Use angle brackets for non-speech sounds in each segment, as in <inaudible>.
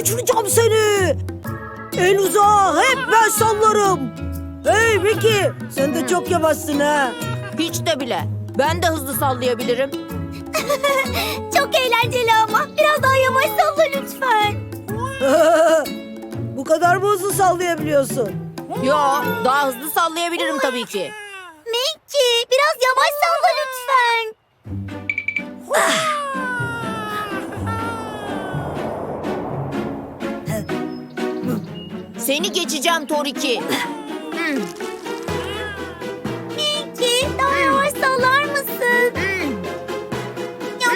uçuracağım seni. En uzağa hep ben sallarım. Hey Vicky sen de çok yavaşsın ha. Hiç de bile. Ben de hızlı sallayabilirim. <laughs> Çok eğlenceli ama. Biraz daha yavaş salla lütfen. <laughs> Bu kadar mı hızlı sallayabiliyorsun? Yo, daha hızlı sallayabilirim tabii ki. Minky biraz yavaş salla lütfen. Seni geçeceğim Toriki. Minky daha yavaş sallar mısın? Ya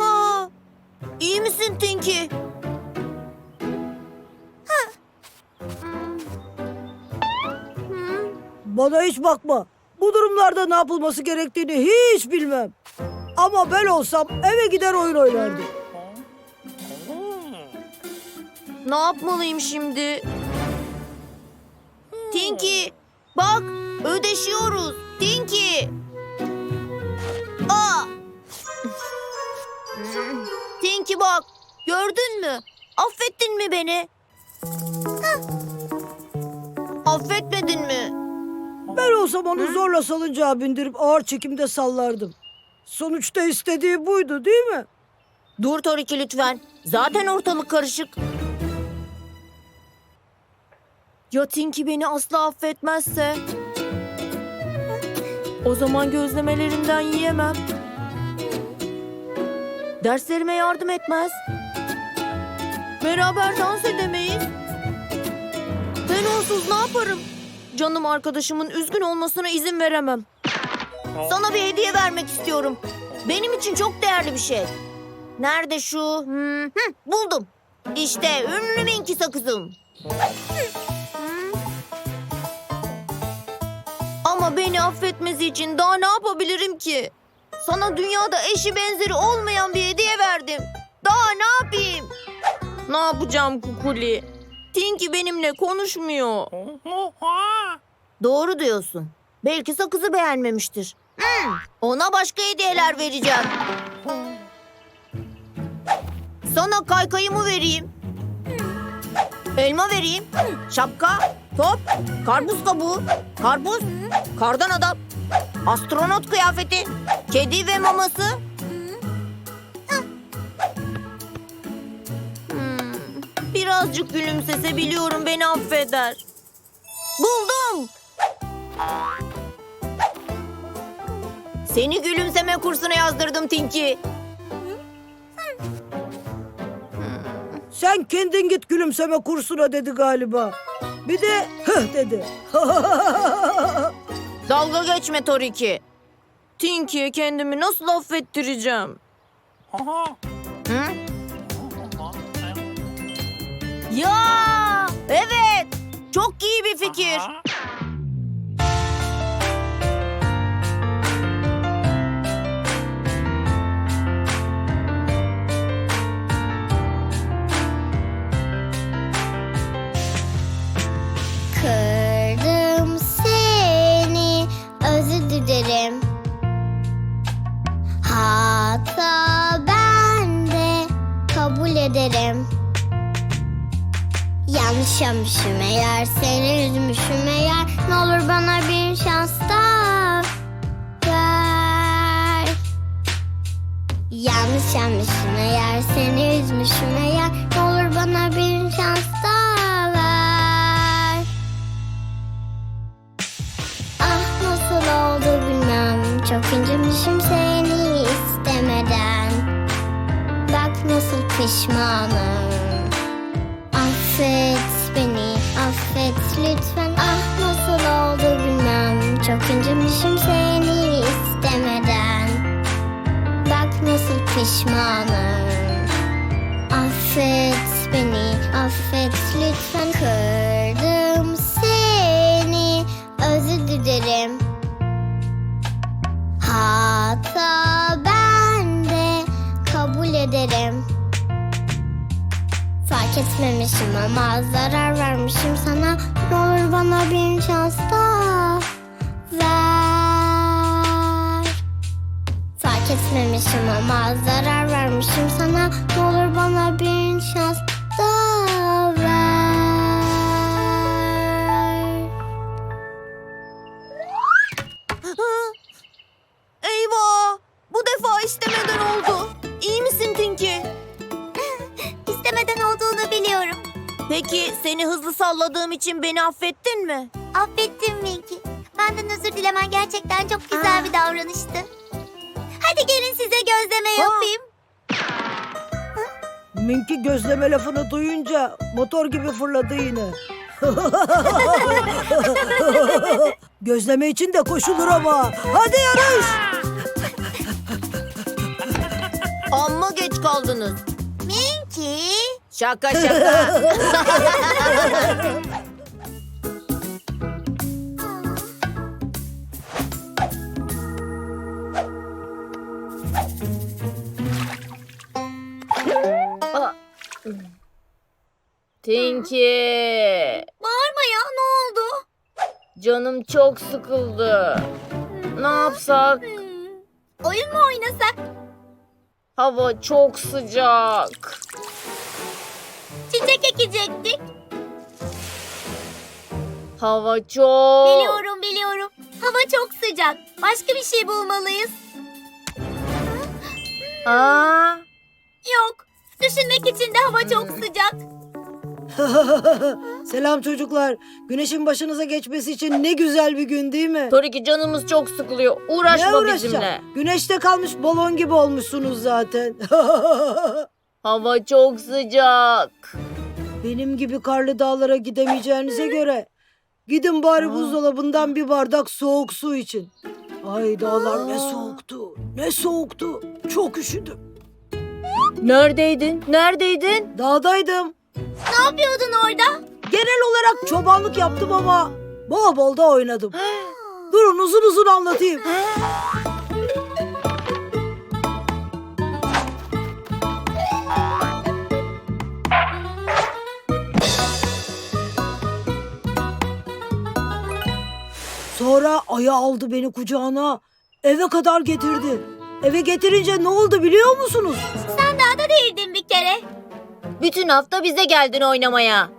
Aa, iyi misin Tinky? bana hiç bakma. Bu durumlarda ne yapılması gerektiğini hiç bilmem. Ama ben olsam eve gider oyun oynardım. Ne yapmalıyım şimdi? Tinky, bak ödeşiyoruz. Tinky. Aa! Tinky bak, gördün mü? Affettin mi beni? Affetmedin mi? Ben olsam onu zorla salıncağa bindirip ağır çekimde sallardım. Sonuçta istediği buydu değil mi? Dur Toriki lütfen. Zaten ortalık karışık. Ya Tinky beni asla affetmezse? O zaman gözlemelerinden yiyemem. Derslerime yardım etmez. Beraber dans edemeyiz. Ben onsuz ne yaparım? Canım arkadaşımın üzgün olmasına izin veremem. Sana bir hediye vermek istiyorum. Benim için çok değerli bir şey. Nerede şu? Hmm, hı, buldum. İşte ünlü Minky sakızım. Ama beni affetmesi için daha ne yapabilirim ki? Sana dünyada eşi benzeri olmayan bir hediye verdim. Daha ne yapayım? Ne yapacağım Kukuli? Tinky benimle konuşmuyor. Doğru diyorsun. Belki sakızı beğenmemiştir. Ona başka hediyeler vereceğim. Sana kaykayımı vereyim. Elma vereyim. Şapka, top, karpuz kabuğu, karpuz, kardan adam, astronot kıyafeti, kedi ve maması. Hmm, birazcık gülümsese biliyorum beni affeder. Buldum. Seni gülümseme kursuna yazdırdım Tinky. Sen kendin git gülümseme kursuna dedi galiba. Bir de hıh dedi. <laughs> Dalga geçme Toriki. Tinky'ye kendimi nasıl affettireceğim? Hı? Ya evet çok iyi bir fikir. Nasıl pişmanım? Affet beni affet lütfen. Ah nasıl oldu bilmem. Çok incinmişim seni istemeden. Bak nasıl pişmanım. Affet beni, affet lütfen. Kırdım seni, özür dilerim etmemişim ama zarar vermişim sana Ne olur bana bir şans daha ver Fark etmemişim ama zarar vermişim sana. Ne olur bana bir şans hızlı salladığım için beni affettin mi? Affettim Minky. Benden özür dilemen gerçekten çok güzel bir davranıştı. Hadi gelin size gözleme yapayım. Minki gözleme lafını duyunca motor gibi fırladı yine. <laughs> gözleme için de koşulur ama. Hadi yarış. Amma geç kaldınız. Minky. Şaka şaka. <laughs> Tinky. Bağırma ya ne oldu? Canım çok sıkıldı. Ne yapsak? Hmm, Oyun mu oynasak? Hava çok sıcak. Çiçek ekecektik. Hava çok... Biliyorum biliyorum. Hava çok sıcak. Başka bir şey bulmalıyız. Aa, Yok. Düşünmek için de hava çok sıcak. <laughs> Selam çocuklar. Güneşin başınıza geçmesi için ne güzel bir gün değil mi? Toriki canımız çok sıkılıyor. Uğraşma ne uğraşacağım? bizimle. Güneşte kalmış balon gibi olmuşsunuz zaten. <laughs> Hava çok sıcak. Benim gibi karlı dağlara gidemeyeceğinize göre gidin bari buzdolabından bir bardak soğuk su için. Ay dağlar ne soğuktu. Ne soğuktu. Çok üşüdüm. Neredeydin? Neredeydin? Dağdaydım. Ne yapıyordun orada? Genel olarak çobanlık yaptım ama bol bol da oynadım. <gasps> Durun uzun uzun anlatayım. <gasps> <gasps> Sonra aya aldı beni kucağına. Eve kadar getirdi. Eve getirince ne oldu biliyor musunuz? Sen dağda değildin bir kere. Bütün hafta bize geldin oynamaya.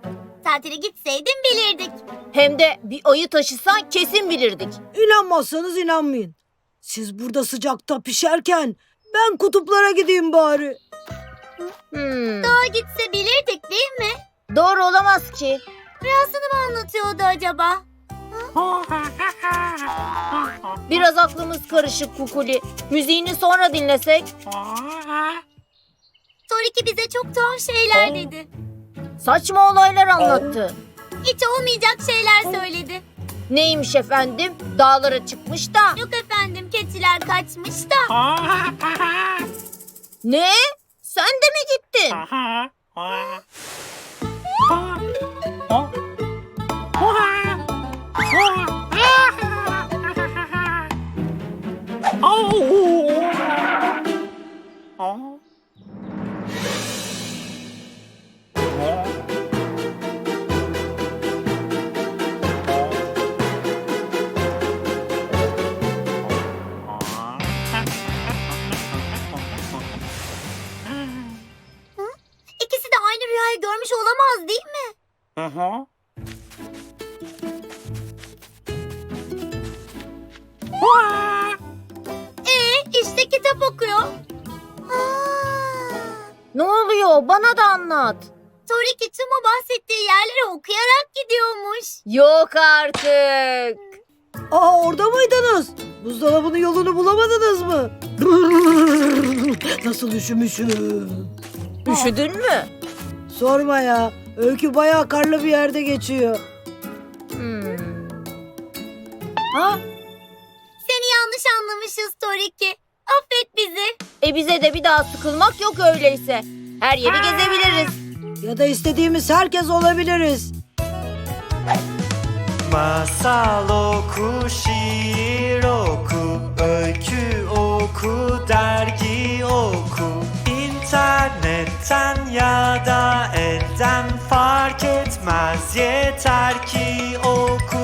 Tatile gitseydin bilirdik. Hem de bir ayı taşısan kesin bilirdik. İnanmazsanız inanmayın. Siz burada sıcakta pişerken ben kutuplara gideyim bari. Hmm. Dağa gitse bilirdik değil mi? Doğru olamaz ki. Rüyasını mı anlatıyordu acaba? Biraz aklımız karışık Kukuli. Müziğini sonra dinlesek. Toriki bize çok tuhaf şeyler dedi. Saçma olaylar anlattı. Hiç olmayacak şeyler söyledi. Neymiş efendim? Dağlara çıkmış da. Yok efendim keçiler kaçmış da. Ne? Sen de mi gittin? Olamaz değil mi? Ee, işte kitap okuyor. Aa, Ne oluyor? Bana da anlat. Toriki tüm o bahsettiği yerlere okuyarak gidiyormuş. Yok artık. Aa orada mıydınız? Buzdolabının yolunu bulamadınız mı? Nasıl üşümüşüm. Üşüdün mü? Sorma ya. Öykü bayağı karlı bir yerde geçiyor. Hmm. Ha? Seni yanlış anlamışız Toriki. Affet bizi. E bize de bir daha sıkılmak yok öyleyse. Her yeri gezebiliriz. Ya da istediğimiz herkes olabiliriz. Masal oku, şiir oku, öykü oku, dergi oku. İnternetten ya da elden fark etmez yeter ki oku. Günde en az 15 dakika kitap oku.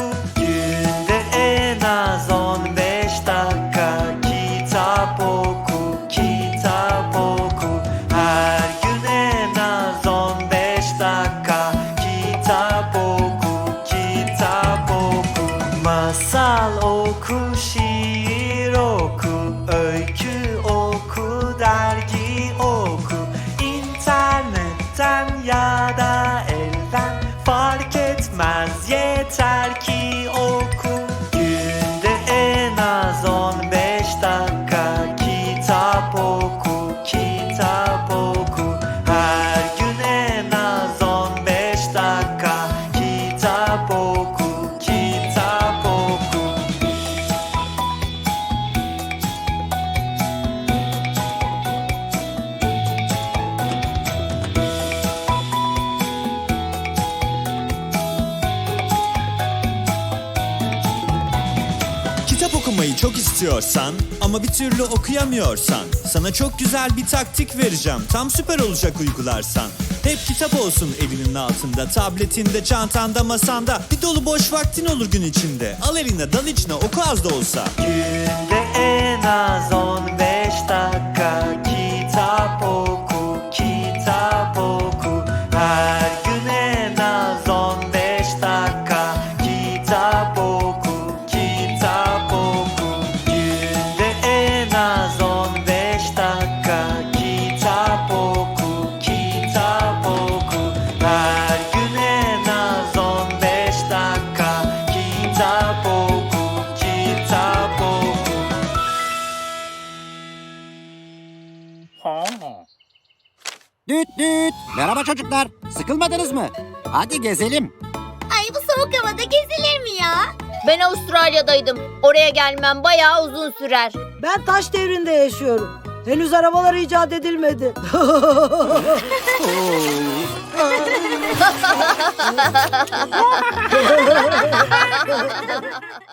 Etmez okumayı çok istiyorsan ama bir türlü okuyamıyorsan sana çok güzel bir taktik vereceğim. Tam süper olacak uygularsan. Hep kitap olsun elinin altında, tabletinde, çantanda, masanda. Bir dolu boş vaktin olur gün içinde. Al eline, dal içine, oku az da olsa. Günde en az 15 Merhaba çocuklar. Sıkılmadınız mı? Hadi gezelim. Ay bu soğuk havada gezilir mi ya? Ben Avustralya'daydım. Oraya gelmem bayağı uzun sürer. Ben taş devrinde yaşıyorum. Henüz arabalar icat edilmedi. <laughs> <laughs> <laughs>